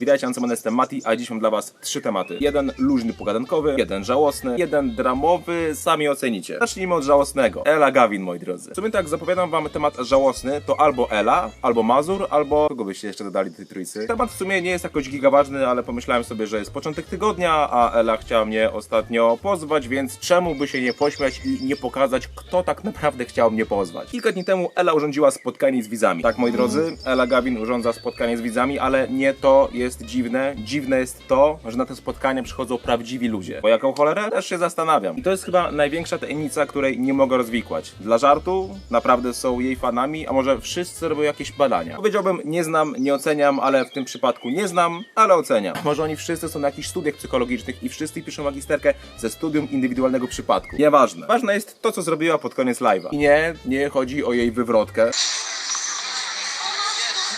Witajcie, Ancyman, jestem Mati, a dziś mam dla was trzy tematy. Jeden luźny, pogadankowy, jeden żałosny, jeden dramowy, sami ocenicie. Zacznijmy od żałosnego. Ela Gawin, moi drodzy. W sumie tak, zapowiadam wam temat żałosny, to albo Ela, albo Mazur, albo kogo byście jeszcze dodali do tej trójcy. Temat w sumie nie jest jakoś gigaważny, ale pomyślałem sobie, że jest początek tygodnia, a Ela chciała mnie ostatnio pozwać, więc czemu by się nie pośmiać i nie pokazać, kto tak naprawdę chciał mnie pozwać. Kilka dni temu Ela urządziła spotkanie z widzami. Tak, moi drodzy, Ela Gawin urządza spotkanie z widzami, ale nie to jest dziwne. Dziwne jest to, że na te spotkania przychodzą prawdziwi ludzie. Po jaką cholerę? Też się zastanawiam. I to jest chyba największa tajemnica, której nie mogę rozwikłać. Dla żartu naprawdę są jej fanami, a może wszyscy robią jakieś badania. Powiedziałbym, nie znam, nie oceniam, ale w tym przypadku nie znam, ale oceniam. Może oni wszyscy są na jakichś studiach psychologicznych i wszyscy piszą magisterkę ze studium indywidualnego przypadku. Nieważne. Ważne jest to, co zrobiła pod koniec live'a. I nie, nie chodzi o jej wywrotkę.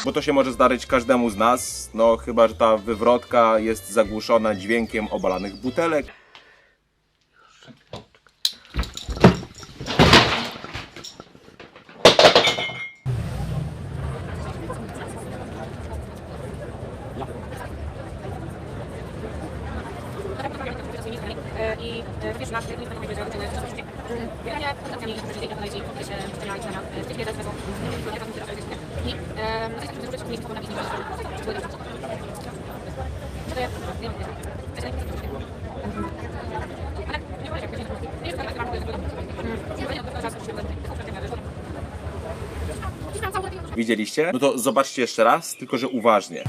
Bo to się może zdarzyć każdemu z nas, no chyba, że ta wywrotka jest zagłuszona dźwiękiem obalanych butelek. I wiesz, będzie w Widzieliście? No to zobaczcie jeszcze raz, tylko że uważnie.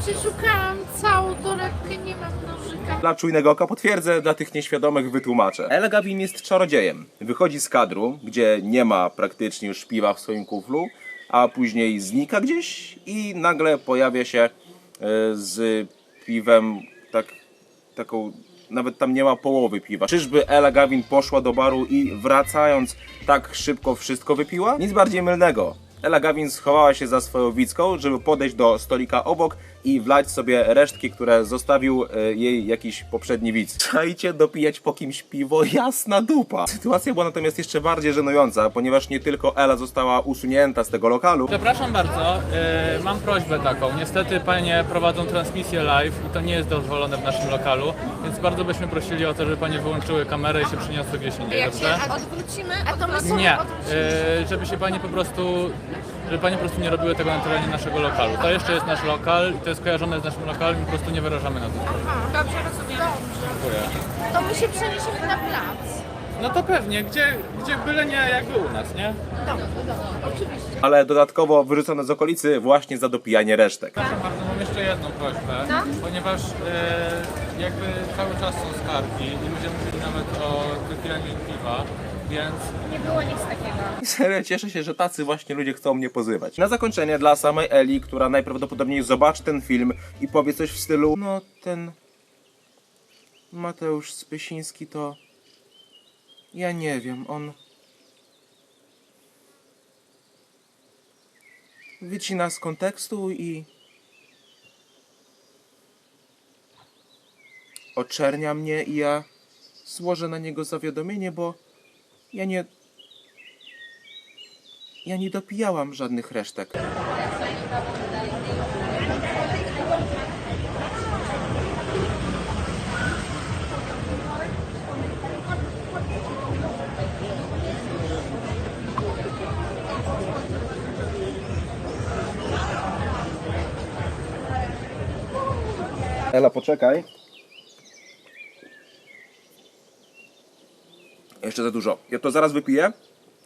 Przeszukałam całą torebkę, nie mam nożyka. Dla czujnego oka potwierdzę, dla tych nieświadomych wytłumaczę. Gavin jest czarodziejem. Wychodzi z kadru, gdzie nie ma praktycznie już piwa w swoim kuflu, a później znika gdzieś i nagle pojawia się e, z piwem tak, taką nawet tam nie ma połowy piwa. Czyżby Ella Gavin poszła do baru i wracając tak szybko wszystko wypiła? Nic bardziej mylnego. Ella Gavin schowała się za swoją wicką, żeby podejść do stolika obok i wlać sobie resztki, które zostawił e, jej jakiś poprzedni widz. Czajcie dopijać po kimś piwo? Jasna dupa! Sytuacja była natomiast jeszcze bardziej żenująca, ponieważ nie tylko Ela została usunięta z tego lokalu, Przepraszam bardzo, yy, mam prośbę taką. Niestety panie prowadzą transmisję live i to nie jest dozwolone w naszym lokalu, więc bardzo byśmy prosili o to, żeby panie wyłączyły kamerę i się przyniosły gdzieś indziej, Jak się dobrze? odwrócimy, a to my Nie, odwrócimy. yy, żeby się panie po prostu, żeby panie po prostu nie robiły tego na terenie naszego lokalu. To jeszcze jest nasz lokal i to jest kojarzone z naszym lokalem i po prostu nie wyrażamy na to. Aha, dobrze rozumiem. Dziękuję. To my się przeniesiemy na plac. No to pewnie, gdzie, gdzie byle nie jakby u nas, nie? Dobrze, dobrze, oczywiście. ale dodatkowo wyrzucone z okolicy właśnie za dopijanie resztek. Przepraszam bardzo, mam jeszcze jedną prośbę, ponieważ e, jakby cały czas są skargi i ludzie mówili nawet o wypijaniu piwa, więc Nie było nic takiego. Serio, cieszę się, że tacy właśnie ludzie chcą mnie pozywać. Na zakończenie dla samej Eli, która najprawdopodobniej zobaczy ten film i powie coś w stylu No, ten Mateusz Spysiński to... Ja nie wiem, on... Wycina z kontekstu i... Oczernia mnie i ja złożę na niego zawiadomienie, bo ja nie... Ja nie dopijałam żadnych resztek. Ela, poczekaj. Jeszcze za dużo. Ja to zaraz wypiję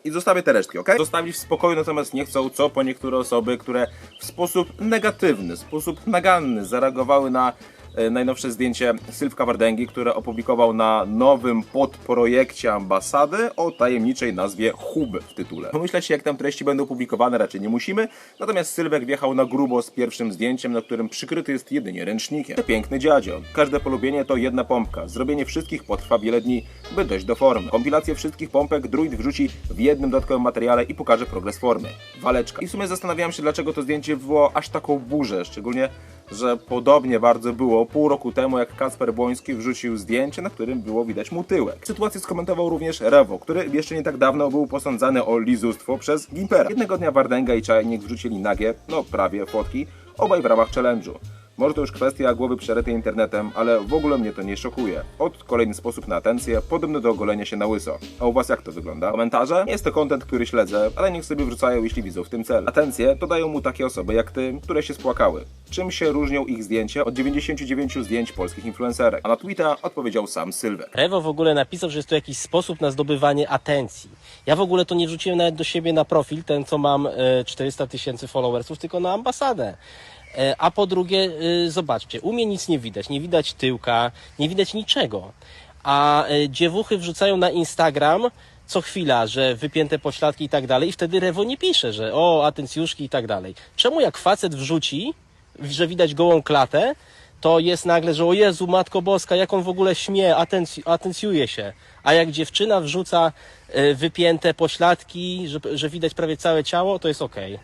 i zostawię te resztki, ok? Zostawić w spokoju natomiast nie chcą, co po niektóre osoby, które w sposób negatywny, sposób naganny zareagowały na najnowsze zdjęcie Sylwka Wardęgi, które opublikował na nowym podprojekcie ambasady o tajemniczej nazwie Hub w tytule. Pomyśleć jak tam treści będą publikowane, raczej nie musimy, natomiast Sylwek wjechał na grubo z pierwszym zdjęciem, na którym przykryty jest jedynie ręcznikiem. To piękny dziadzio. Każde polubienie to jedna pompka. Zrobienie wszystkich potrwa wiele dni, by dojść do formy. Kompilację wszystkich pompek druid wrzuci w jednym dodatkowym materiale i pokaże progres formy. Waleczka. I w sumie zastanawiałem się, dlaczego to zdjęcie wywołało aż taką burzę, szczególnie że podobnie bardzo było pół roku temu, jak Kasper Błoński wrzucił zdjęcie, na którym było widać mu tyłek. Sytuację skomentował również Rewo, który jeszcze nie tak dawno był posądzany o lizustwo przez Gimpera. Jednego dnia Wardenga i Czajnik wrzucili nagie, no prawie fotki, obaj w ramach challenge'u. Może to już kwestia głowy przerytej internetem, ale w ogóle mnie to nie szokuje. Od kolejny sposób na atencję, podobny do ogolenia się na łyso. A u was jak to wygląda? Komentarze? Jest to content, który śledzę, ale niech sobie wrzucają, jeśli widzą w tym cel. Atencję to dają mu takie osoby jak ty, które się spłakały. Czym się różnią ich zdjęcia od 99 zdjęć polskich influencerek? A na tweeta odpowiedział sam Sylwek. Rewo w ogóle napisał, że jest to jakiś sposób na zdobywanie atencji. Ja w ogóle to nie wrzuciłem nawet do siebie na profil, ten co mam e, 400 tysięcy followersów, tylko na ambasadę. E, A po drugie, e, zobaczcie, u mnie nic nie widać, nie widać tyłka, nie widać niczego. A e, dziewuchy wrzucają na Instagram co chwila, że wypięte pośladki i tak dalej i wtedy Rewo nie pisze, że o, atencjuszki i tak dalej. Czemu jak facet wrzuci, że widać gołą klatę, to jest nagle, że o Jezu, Matko Boska, jak on w ogóle śmie, atenc- atencjuje się. A jak dziewczyna wrzuca wypięte pośladki, że, że widać prawie całe ciało, to jest okej.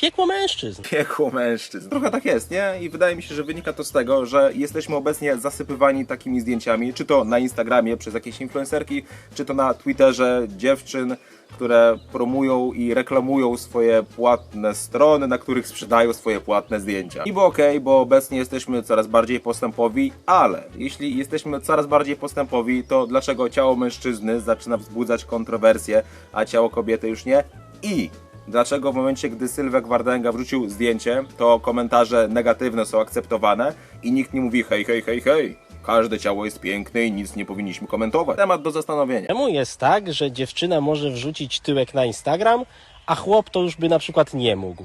Piekło mężczyzn. Piekło mężczyzn. Trochę tak jest, nie? I wydaje mi się, że wynika to z tego, że jesteśmy obecnie zasypywani takimi zdjęciami, czy to na Instagramie przez jakieś influencerki, czy to na Twitterze dziewczyn, które promują i reklamują swoje płatne strony, na których sprzedają swoje płatne zdjęcia. Niby okej, bo obecnie jesteśmy coraz bardziej postępowi, ale jeśli jesteśmy coraz bardziej postępowi, to dlaczego ciało mężczyzny zaczyna wzbudzać kontrowersje, a ciało kobiety już nie? I Dlaczego w momencie, gdy Sylwek Wardenga wrzucił zdjęcie, to komentarze negatywne są akceptowane i nikt nie mówi hej, hej, hej, hej. Każde ciało jest piękne i nic nie powinniśmy komentować. Temat do zastanowienia. Czemu jest tak, że dziewczyna może wrzucić tyłek na Instagram, a chłop to już by na przykład nie mógł?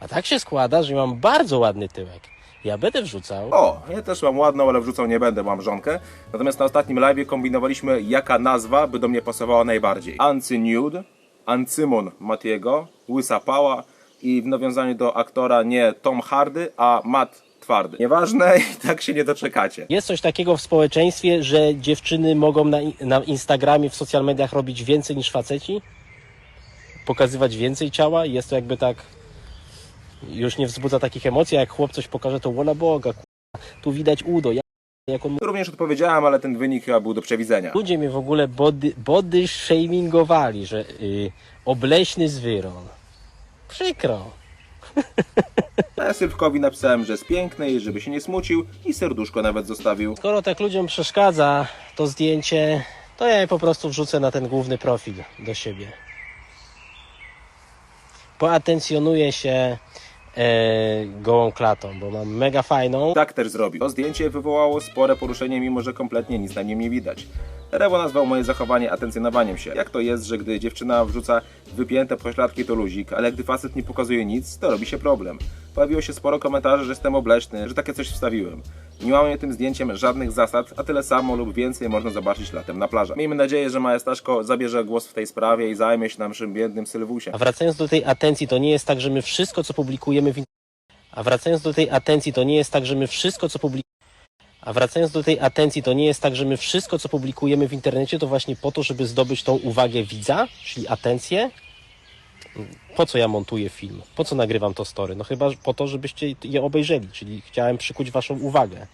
A tak się składa, że mam bardzo ładny tyłek. Ja będę wrzucał. O, ja też mam ładną, ale wrzucał nie będę, mam żonkę. Natomiast na ostatnim live kombinowaliśmy, jaka nazwa by do mnie pasowała najbardziej. Ancy Nude, Ancymon Matiego, Łysa Pała i w nawiązaniu do aktora nie Tom Hardy, a Matt Twardy. Nieważne, i tak się nie doczekacie. Jest coś takiego w społeczeństwie, że dziewczyny mogą na, na Instagramie, w social mediach robić więcej niż faceci? Pokazywać więcej ciała? Jest to jakby tak. Już nie wzbudza takich emocji, a jak chłop coś pokaże, to wola Boga, tu widać udo. Ja, jak on... Również odpowiedziałem, ale ten wynik chyba był do przewidzenia. Ludzie mnie w ogóle body, body shamingowali, że y, obleśny zwyron. Przykro. Ja Sylwkowi napisałem, że jest piękny i żeby się nie smucił i serduszko nawet zostawił. Skoro tak ludziom przeszkadza to zdjęcie, to ja je po prostu wrzucę na ten główny profil do siebie. Poatencjonuję się e, gołą klatą, bo mam mega fajną. Tak też zrobił. To zdjęcie wywołało spore poruszenie, mimo że kompletnie nic na nim nie widać. Rewo nazwał moje zachowanie atencjonowaniem się. Jak to jest, że gdy dziewczyna wrzuca wypięte pośladki to luzik, ale gdy facet nie pokazuje nic, to robi się problem. Pojawiło się sporo komentarzy, że jestem obleśny, że takie coś wstawiłem. Nie mamy tym zdjęciem żadnych zasad, a tyle samo lub więcej można zobaczyć latem na plaży. Miejmy nadzieję, że Maja Staszko zabierze głos w tej sprawie i zajmie się naszym biednym Sylwusiem. A wracając do tej atencji, to nie jest tak, że my wszystko, co publikujemy w A wracając do tej atencji, to nie jest tak, że my wszystko, co publikujemy a wracając do tej atencji, to nie jest tak, że my wszystko, co publikujemy w internecie, to właśnie po to, żeby zdobyć tą uwagę widza, czyli atencję. Po co ja montuję film? Po co nagrywam to story? No chyba po to, żebyście je obejrzeli, czyli chciałem przykuć waszą uwagę.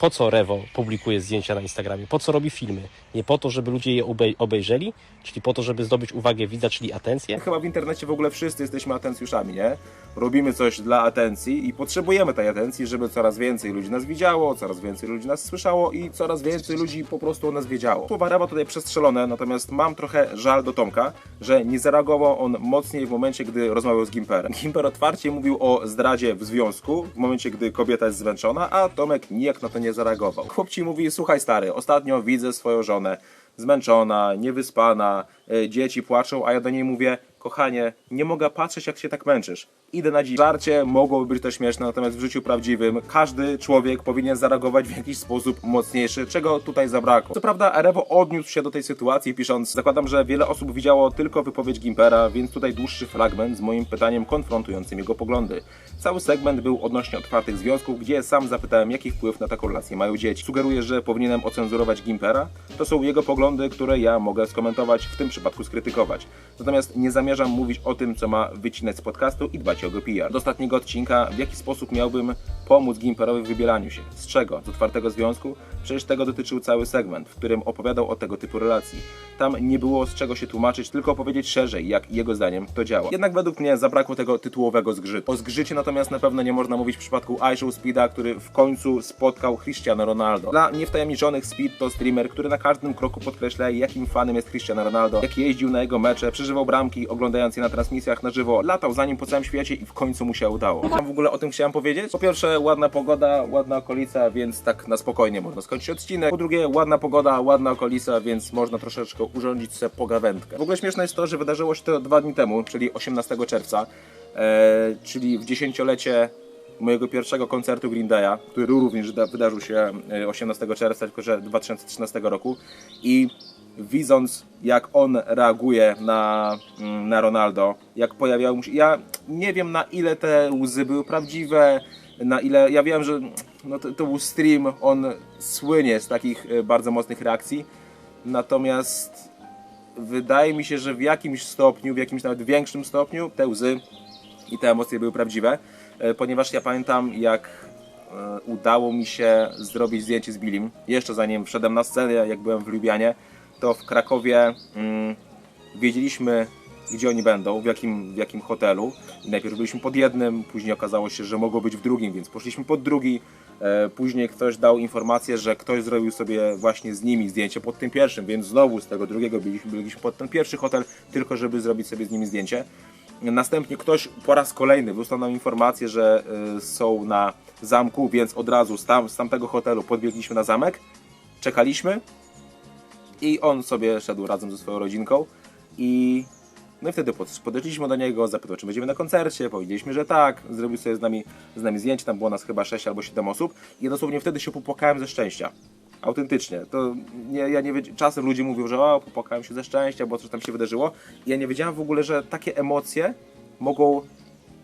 Po co Rewo publikuje zdjęcia na Instagramie? Po co robi filmy? Nie po to, żeby ludzie je obej- obejrzeli, czyli po to, żeby zdobyć uwagę widza, czyli atencję? Chyba w internecie w ogóle wszyscy jesteśmy atencjuszami, nie? Robimy coś dla atencji i potrzebujemy tej atencji, żeby coraz więcej ludzi nas widziało, coraz więcej ludzi nas słyszało i coraz więcej ludzi po prostu o nas wiedziało. Słowa Rewa tutaj przestrzelone, natomiast mam trochę żal do Tomka, że nie zareagował on mocniej w momencie, gdy rozmawiał z Gimperem. Gimper otwarcie mówił o zdradzie w związku, w momencie, gdy kobieta jest zmęczona, a Tomek nijak na to nie zareagował. Chłopci mówi, słuchaj stary, ostatnio widzę swoją żonę, zmęczona, niewyspana, y, dzieci płaczą, a ja do niej mówię, kochanie, nie mogę patrzeć jak się tak męczysz. Idę na dziś. Żarcie mogłoby być to śmieszne, natomiast w życiu prawdziwym każdy człowiek powinien zareagować w jakiś sposób mocniejszy, czego tutaj zabrakło. Co prawda Arewo odniósł się do tej sytuacji pisząc, zakładam, że wiele osób widziało tylko wypowiedź Gimpera, więc tutaj dłuższy fragment z moim pytaniem konfrontującym jego poglądy. Cały segment był odnośnie otwartych związków, gdzie sam zapytałem, jaki wpływ na taką relację mają dzieci. Sugeruję, że powinienem ocenzurować Gimpera. To są jego poglądy, które ja mogę skomentować, w tym przypadku skrytykować. Natomiast nie zamierzam mówić o tym, co ma wycinać z podcastu i dbać chodzi o PR. Do ostatniego odcinka, w jaki sposób miałbym pomóc Gimperowi w wybielaniu się. Z czego? Z otwartego związku? Przecież tego dotyczył cały segment, w którym opowiadał o tego typu relacji. Tam nie było z czego się tłumaczyć, tylko opowiedzieć szerzej, jak jego zdaniem to działa. Jednak według mnie zabrakło tego tytułowego zgrzytu. O zgrzycie natomiast na pewno nie można mówić w przypadku iShow Speeda, który w końcu spotkał Cristiano Ronaldo. Dla niewtajemniczonych Speed to streamer, który na każdym kroku podkreśla, jakim fanem jest Cristiano Ronaldo, jak jeździł na jego mecze, przeżywał bramki, oglądając je na transmisjach na żywo, latał za nim po całym świecie i w końcu mu się udało. Tam w ogóle o tym chciałem powiedzieć. Po pierwsze, ładna pogoda, ładna okolica, więc tak na spokojnie można skończyć odcinek. Po drugie, ładna pogoda, ładna okolica, więc można troszeczkę urządzić sobie pogawędkę. W ogóle śmieszne jest to, że wydarzyło się to dwa dni temu, czyli 18 czerwca, e, czyli w dziesięciolecie mojego pierwszego koncertu Green Day'a, który również da- wydarzył się e, 18 czerwca, tylko że 2013 roku i widząc jak on reaguje na, mm, na Ronaldo, jak pojawiał mu się, ja nie wiem na ile te łzy były prawdziwe, na ile, ja wiem, że no to, to był stream, on słynie z takich e, bardzo mocnych reakcji, natomiast wydaje mi się, że w jakimś stopniu, w jakimś nawet większym stopniu te łzy i te emocje były prawdziwe, e, ponieważ ja pamiętam jak e, udało mi się zrobić zdjęcie z Billim, jeszcze zanim wszedłem na scenę, jak byłem w Lubianie, to w Krakowie mm, wiedzieliśmy gdzie oni będą, w jakim, w jakim hotelu. I najpierw byliśmy pod jednym, później okazało się, że mogło być w drugim, więc poszliśmy pod drugi, e, później ktoś dał informację, że ktoś zrobił sobie właśnie z nimi zdjęcie pod tym pierwszym, więc znowu z tego drugiego byliśmy, byliśmy pod ten pierwszy hotel, tylko żeby zrobić sobie z nimi zdjęcie. Następnie ktoś po raz kolejny wysłał nam informację, że y, są na zamku, więc od razu z, tam, z tamtego hotelu podbiegliśmy na zamek, czekaliśmy i on sobie szedł razem ze swoją rodzinką i no wtedy pod- podeszliśmy do niego, zapytał czy będziemy na koncercie, powiedzieliśmy, że tak, zrobił sobie z nami, z nami zdjęcie, tam było nas chyba 6 albo 7 osób i dosłownie wtedy się popłakałem ze szczęścia. Autentycznie. To nie, ja nie wiedziałem, czasem ludzie mówią, że o, popłakałem się ze szczęścia, bo coś tam się wydarzyło. I ja nie wiedziałem w ogóle, że takie emocje mogą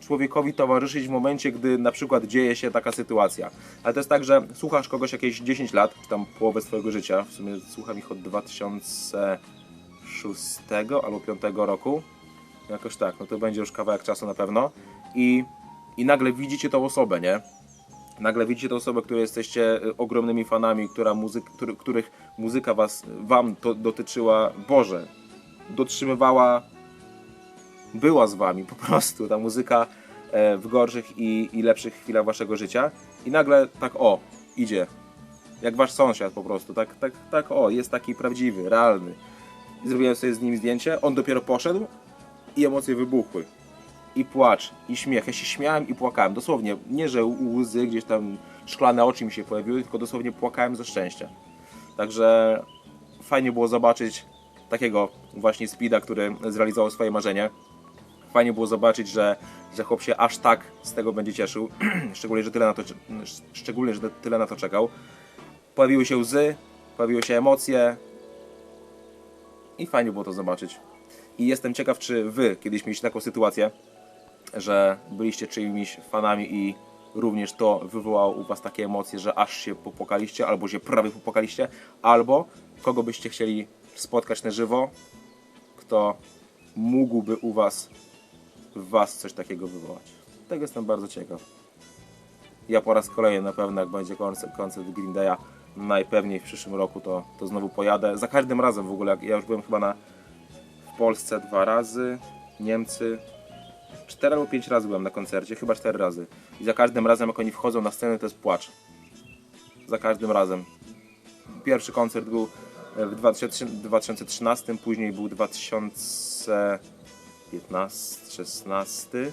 człowiekowi towarzyszyć w momencie, gdy na przykład dzieje się taka sytuacja. Ale to jest tak, że słuchasz kogoś jakieś 10 lat, czy tam połowę swojego życia, w sumie słucham ich od 2006 albo 5 roku, jakoś tak, no to będzie już kawałek czasu na pewno i, i nagle widzicie tą osobę, nie? Nagle widzicie tę osobę, której jesteście y, ogromnymi fanami, która muzyk, który, których muzyka was, wam to dotyczyła, Boże, dotrzymywała, była z wami po prostu, ta muzyka e, w gorszych i, i lepszych chwilach waszego życia i nagle tak o, idzie, jak wasz sąsiad po prostu, tak, tak, tak o, jest taki prawdziwy, realny. Zrobiłem sobie z nim zdjęcie, on dopiero poszedł i emocje wybuchły i płacz, i śmiech. Ja się śmiałem i płakałem. Dosłownie, nie że łzy, gdzieś tam szklane oczy mi się pojawiły, tylko dosłownie płakałem ze szczęścia. Także fajnie było zobaczyć takiego właśnie Speeda, który zrealizował swoje marzenie. Fajnie było zobaczyć, że, że chłop się aż tak z tego będzie cieszył, szczególnie, że tyle na to, szczególnie, że tyle na to czekał. Pojawiły się łzy, pojawiły się emocje i fajnie było to zobaczyć. I jestem ciekaw, czy wy kiedyś mieliście taką sytuację, że byliście czyimiś fanami i również to wywołało u was takie emocje, że aż się popłakaliście, albo się prawie popłakaliście, albo kogo byście chcieli spotkać na żywo, kto mógłby u was w was coś takiego wywołać. Tego jestem bardzo ciekaw. Ja po raz kolejny na pewno, jak będzie koncert, koncert Green Day'a, najpewniej w przyszłym roku, to, to znowu pojadę. Za każdym razem w ogóle, jak ja już byłem chyba na, w Polsce dwa razy, Niemcy, cztery albo pięć razy byłem na koncercie, chyba cztery razy. I za każdym razem, jak oni wchodzą na scenę, to jest płacz. Za każdym razem. Pierwszy koncert był w 2000 2013, później był 2015, 16,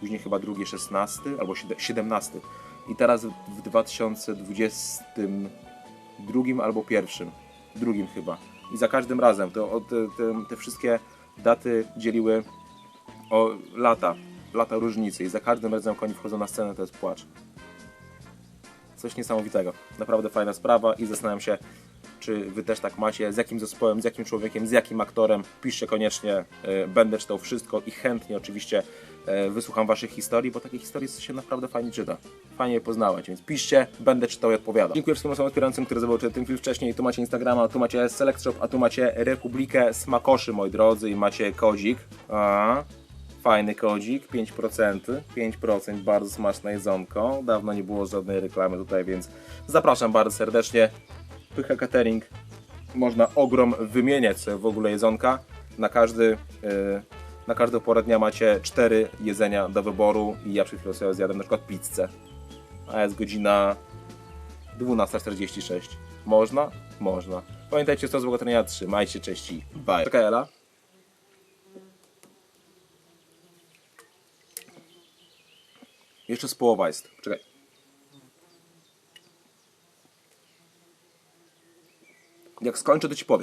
później chyba drugi 16 albo siedem- 17. I teraz w 2022 albo pierwszym, drugim chyba. I za każdym razem to, te, te wszystkie daty dzieliły o lata, lata różnicy i za każdym razem jak oni wchodzą na scenę to jest płacz. Coś niesamowitego. Naprawdę fajna sprawa i zastanawiam się, czy wy też tak macie, z jakim zespołem, z jakim człowiekiem, z jakim aktorem. Piszcie koniecznie, e, będę czytał wszystko i chętnie oczywiście e, wysłucham waszych historii, bo takie historie się naprawdę fajnie czyta. Fajnie je poznawać, więc piszcie, będę czytał i odpowiadał. Dziękuję wszystkim osobom wspierającym, które zobaczyły ten film wcześniej. Tu macie Instagrama, tu macie Select Shop, a tu macie Republikę Smakoszy, moi drodzy, i macie kozik. A, Fajny kodzik, 5%. 5%, bardzo smaczne jedzonko. Dawno nie było żadnej reklamy tutaj, więc zapraszam bardzo serdecznie. Pycha Catering. Można ogrom wymieniać w ogóle jedzonka. Na każdy, yy, na każdą porę dnia macie 4 jedzenia do wyboru i ja przed chwilą sobie zjadłem na przykład pizzę. A jest godzina 12.46. Można? Można. Pamiętajcie, 100 złotego trenia 3. Majcie cześci. Bye. Czekaj, Ela. Jeszcze z połowa jest. Czekaj. Jak skończę, to ci powiem.